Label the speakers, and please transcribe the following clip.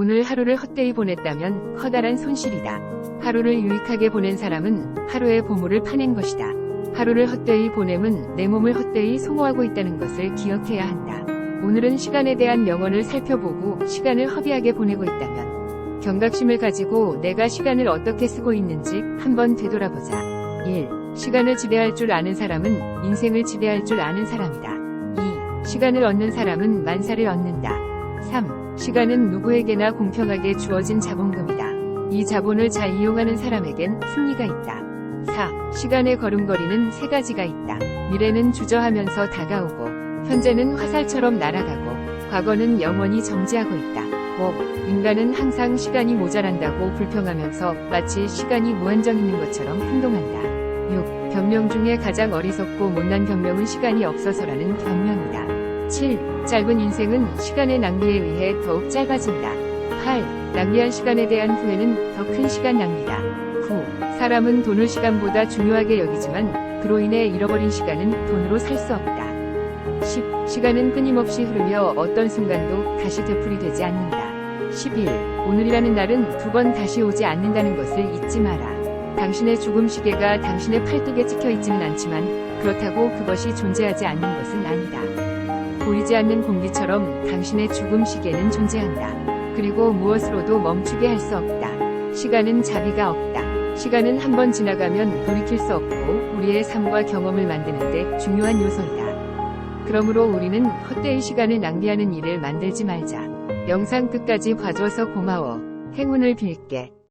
Speaker 1: 오늘 하루를 헛되이 보냈다면 커다란 손실이다. 하루를 유익하게 보낸 사람은 하루의 보물을 파낸 것이다. 하루를 헛되이 보냄은 내 몸을 헛되이 소모하고 있다는 것을 기억해야 한다. 오늘은 시간에 대한 명언을 살펴보고 시간을 허비하게 보내고 있다면 경각심을 가지고 내가 시간을 어떻게 쓰고 있는지 한번 되돌아보자. 1. 시간을 지배할 줄 아는 사람은 인생을 지배할 줄 아는 사람이다. 2. 시간을 얻는 사람은 만사를 얻는다. 3. 시간은 누구에게나 공평하게 주어진 자본금이다. 이 자본을 잘 이용하는 사람에겐 승리가 있다. 4. 시간의 걸음걸이는 세 가지가 있다. 미래는 주저하면서 다가오고, 현재는 화살처럼 날아가고, 과거는 영원히 정지하고 있다. 5. 인간은 항상 시간이 모자란다고 불평하면서 마치 시간이 무한정 있는 것처럼 행동한다. 6. 변명 중에 가장 어리석고 못난 변명은 시간이 없어서라는 변명이다. 7. 짧은 인생은 시간의 낭비에 의해 더욱 짧아진다. 8. 낭비한 시간에 대한 후회는 더 큰 시간 낭비다. 9. 사람은 돈을 시간보다 중요하게 여기지만 그로 인해 잃어버린 시간은 돈으로 살 수 없다. 10. 시간은 끊임없이 흐르며 어떤 순간도 다시 되풀이되지 않는다. 11. 오늘이라는 날은 두 번 다시 오지 않는다는 것을 잊지 마라. 당신의 죽음 시계가 당신의 팔뚝에 찍혀 있지는 않지만 그렇다고 그것이 존재하지 않는 것은 아니다. 보이지 않는 공기처럼 당신의 죽음 시계는 존재한다. 그리고 무엇으로도 멈추게 할 수 없다. 시간은 자비가 없다. 시간은 한 번 지나가면 돌이킬 수 없고 우리의 삶과 경험을 만드는데 중요한 요소이다. 그러므로 우리는 헛되이 시간을 낭비하는 일을 만들지 말자. 영상 끝까지 봐줘서 고마워. 행운을 빌게.